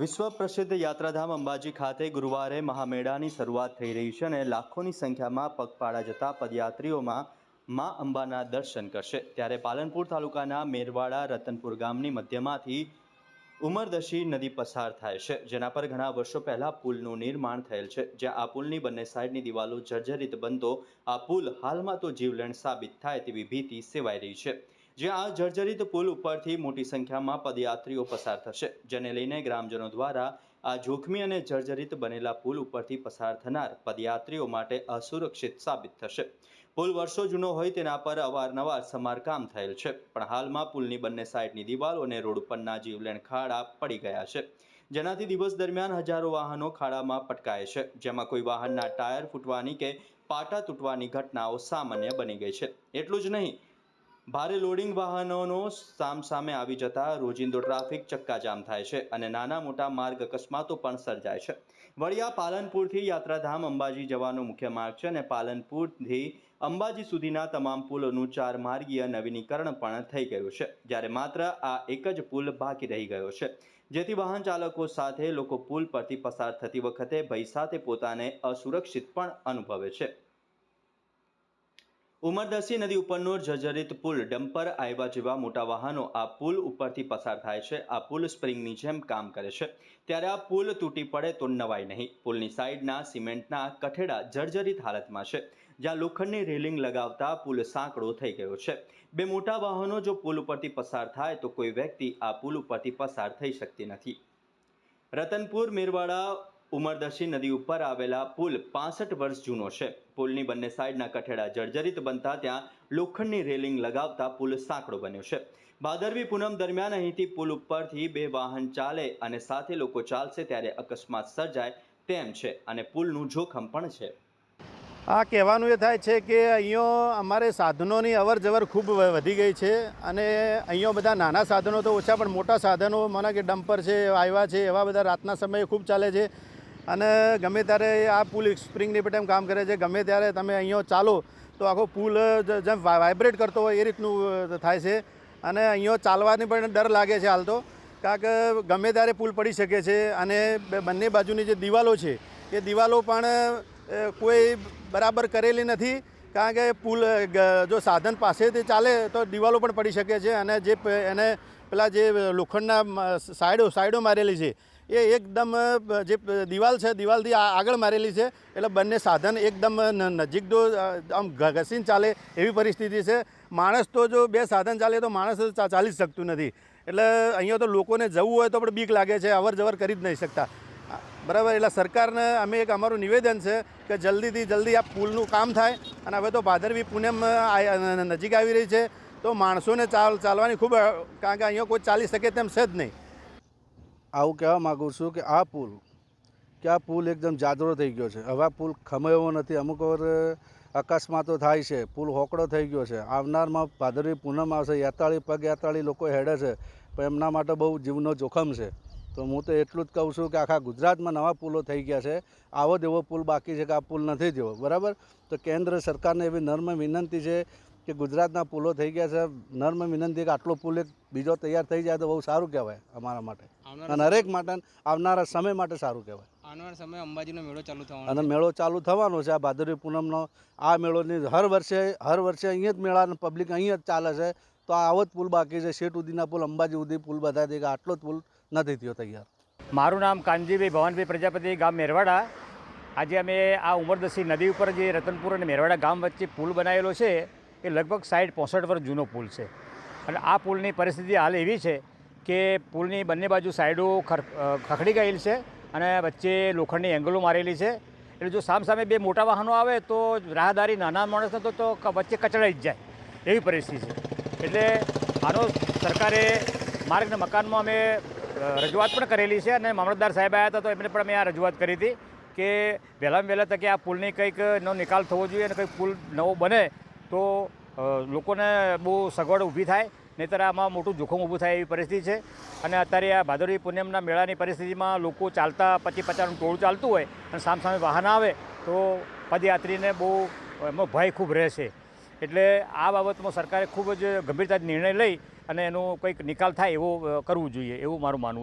વિશ્વ પ્રસિદ્ધ યાત્રાધામ અંબાજી ખાતે ગુરુવારે મહામેળાની શરૂઆત થઈ રહી છે અને લાખોની સંખ્યામાં પગપાળા જતા પદયાત્રીઓમાં મા અંબાના દર્શન કરશે. ત્યારે પાલનપુર તાલુકાના મેરવાડા રતનપુર ગામની મધ્યમાંથી ઉમરદશી નદી પસાર થાય છે, જેના પર ઘણા વર્ષો પહેલા પુલનું નિર્માણ થયેલ છે. જ્યાં આ પુલની બંને સાઈડની દિવાલો જર્જરિત બનતો આ પુલ હાલમાં તો જીવલેણ સાબિત થાય તેવી ભીતિ સેવાઈ રહી છે. જ્યાં જર્જરિત પુલ ઉપરથી મોટી સંખ્યામાં પદયાત્રીઓ પસાર થશે, જેને લઈને ગ્રામજનો દ્વારા આ જોખમી અને જર્જરિત બનેલા પુલ ઉપરથી પસાર થનાર પદયાત્રીઓ માટે અસુરક્ષિત સાબિત થશે. પુલ વર્ષો જૂનો હોય તેના પર અવારનવાર સમારકામ થયેલ છે, પણ હાલમાં પુલની બંને સાઈડની દિવાલો અને રોડ પરના જીવલેણ ખાડા પડી ગયા છે. જેનાથી દિવસ દરમિયાન હજારો વાહનો ખાડામાં પટકાય છે, જેમાં કોઈ વાહનના ટાયર ફૂટવાની કે પાટા તૂટવાની ઘટનાઓ સામાન્ય બની ગઈ છે. એટલું જ નહીં ભારે લોડિંગ વાહનોનો સામસામે આવી જતા રોજિંદો ટ્રાફિક ચક્કાજામ થાય છે અને નાના મોટા માર્ગ અકસ્માતો પણ સર્જાય છે. વળિયા પાલનપુરથી યાત્રાધામ અંબાજી જવાનો મુખ્ય માર્ગ છે અને પાલનપુરથી અંબાજી સુધીના તમામ પુલોનું ચાર માર્ગીય નવીનીકરણ પણ થઈ ગયું છે, જ્યારે માત્ર આ એક જ પુલ બાકી રહી ગયો છે. જેથી વાહન ચાલકો સાથે લોકો પુલ પરથી પસાર થતી વખતે ભય સાથે પોતાને અસુરક્ષિત પણ અનુભવે છે. ઉમરદસી નદી ઉપરનો જર્જરિત પુલ ડમ્પર આવ્યા જેવા મોટા વાહનો આ પુલ ઉપરથી પસાર થાય છે. આ પુલ સ્પ્રિંગની જેમ કામ કરે છે. ત્યારે આ પુલ તૂટી પડે તો નવાય નહીં. પુલની સાઈડના સિમેન્ટના કઠેડા જર્જરિત હાલતમાં છે. જ્યાં લોખંડની રેલિંગ લગાવતા પુલ સાંકડો થઈ ગયો છે. બે મોટા વાહનો જો પુલ ઉપરથી પસાર થાય તો કોઈ વ્યક્તિ આ પુલ ઉપરથી પસાર થઈ શકતી નથી. રતનપુર, મેરવાડા ઉમરદશી નદી ઉપર આવેલા પુલ પાસઠ વર્ષ જૂનો છે. પુલની બંને સાઈડના કઠેડા જર્જરિત બનતા ત્યાં લોખંડની રેલિંગ લગાવતા પુલ સાંકડો બન્યો છે. ભાદરવી પૂનમ દરમિયાન અહીંથી પુલ ઉપરથી બે વાહન ચાલે અને સાથે લોકો ચાલશે ત્યારે અકસ્માત સર્જાય તેમ છે અને પુલનું જોખમ પણ છે. આ કહેવાનું એ થાય છે કે અહીંયા અમારે સાધનોની અવર જવર ખૂબ વધી ગઈ છે અને અહીંયા બધા નાના સાધનો તો ઓછા, પણ મોટા સાધનો, મને કે ડમ્પર છે, આવ્યા છે, એવા બધા રાતના સમયે ખૂબ ચાલે છે. અને ગમે ત્યારે આ પુલ સ્પ્રિંગની ટાઈમ કામ કરે છે, ગમે ત્યારે તમે અહીંયા ચાલો તો આખો પુલ જેમ વાઇબ્રેટ કરતો હોય એ રીતનું થાય છે. અને અહીંયા ચાલવાની પણ ડર લાગે છે હાલ તો. કારણ કે ગમે ત્યારે પુલ પડી શકે છે અને બંને બાજુની જે દિવાલો છે, એ દિવાલો પણ કોઈ બરાબર કરેલી નથી. કારણ કે પુલ જો સાધન પાસેથી ચાલે તો દિવાલો પણ પડી શકે છે અને જે એને પેલા જે લોખંડના સાઈડો સાઈડો મારેલી છે એ એકદમ જે દિવાલ છે, દિવાલથી આગળ મારેલી છે. એટલે બંને સાધન એકદમ નજીક તો આમ ઘસીને ચાલે એવી પરિસ્થિતિ છે. માણસ તો જો બે સાધન ચાલે તો માણસ ચાલી જ શકતું નથી. એટલે અહીંયા તો લોકોને જવું હોય તો પણ બીક લાગે છે અવર જવર કરી જ નહીં શકતા. બરાબર? એટલે સરકારને અમે એક અમારું નિવેદન છે કે જલ્દીથી જલ્દી આ પુલનું કામ થાય અને હવે તો ભાદરવી પૂનમ નજીક આવી રહી છે. તો માણસોને ચાલ, ચાલવાની ખૂબ કારણ કે અહીંયા કોઈ ચાલી શકે તેમ છે જ નહીં. આવું કહેવા માગું છું કે આ પુલ, કે આ પુલ એકદમ જાદરો થઈ ગયો છે. હવે આ પુલ ખમેવો નથી. અમુક વાર અકસ્માતો થાય છે. પુલ હોકળો થઈ ગયો છે. આવનારમાં ભાદરવી પૂનમ આવશે. યાત્રાળી પગ યાત્રાળી લોકો હેડે છે. પણ એમના માટે બહુ જીવનો જોખમ છે. તો હું તો એટલું જ કહું છું કે આખા ગુજરાતમાં નવા પુલો થઈ ગયા છે. આવો જ એવો પુલ બાકી છે કે આ પુલ નથી જેવો બરાબર? તો કેન્દ્ર સરકારને એવી નર્મ વિનંતી છે કે ગુજરાતના પુલો થઈ ગયા છે. નર્મ વિનંતી કે આટલો પુલ એક બીજો તૈયાર થઈ જાય તો બહુ સારું કહેવાય અમારા માટે. અને હરેક માટે આવનારા સમય માટે સારું કહેવાય. આવનારા સમય અંબાજીનો મેળો ચાલુ થવાનો અને મેળો ચાલુ થવાનો છે. આ ભાદરવી પૂનમનો આ મેળોની હર વર્ષે હર વર્ષે અહીંયા જ મેળા પબ્લિક અહીંયા જ ચાલે છે. તો આ આવો જ પુલ બાકી છે. શેઠ ઉદીના પુલ અંબાજી ઉદી પુલ બધા કે આટલો જ પુલ નથી થયો તૈયાર. મારું નામ કાનજીભાઈ ભવાનભાઈ પ્રજાપતિ ગામ મેરવાડા. આજે અમે આ ઉમરદસી નદી ઉપર જે રતનપુર અને મેરવાડા ગામ વચ્ચે પુલ બનાવેલો છે. એ લગભગ સાઠ પોસઠ વર્ષ જૂનો પુલ છે. અને આ પુલની પરિસ્થિતિ હાલ એવી છે કે પુલની બંને બાજુ સાઈડો ખખડી ગયેલી છે અને વચ્ચે લોખંડની એંગલો મારેલી છે. એટલે જો સામસામે બે મોટા વાહનો આવે તો રાહદારી નાના માણસને તો તો વચ્ચે કચડાઈ જ જાય. એવી પરિસ્થિતિ છે. એટલે આનો સરકારે માર્ગ મકાનમાં અમે રજૂઆત પણ કરેલી છે અને મામલતદાર સાહેબ આવ્યા હતા તો એમને પણ અમે આ રજૂઆત કરી હતી કે વહેલામાં વહેલા તકે આ પુલની કંઈક નો નિકાલ થવો જોઈએ અને કંઈક પુલ નવો બને તો લોકોને બહુ સગવડ ઊભી થાય, નહીંતર આમાં મોટું જોખમ ઊભું થાય એવી પરિસ્થિતિ છે. અને અત્યારે આ ભાદરવી પૂનમના મેળાની પરિસ્થિતિમાં લોકો ચાલતા પચી પચાસનું ટોળું ચાલતું હોય અને સામસામે વાહન આવે, તો પદયાત્રીને બહુ એમાં ભય ખૂબ રહે છે એટલે આ બાબતમાં સરકારે ખૂબ જ ગંભીરતાથી નિર્ણય લઈ અને એનો કંઈક નિકાલ થાય એવો કરવું જોઈએ, એવું મારું માનવું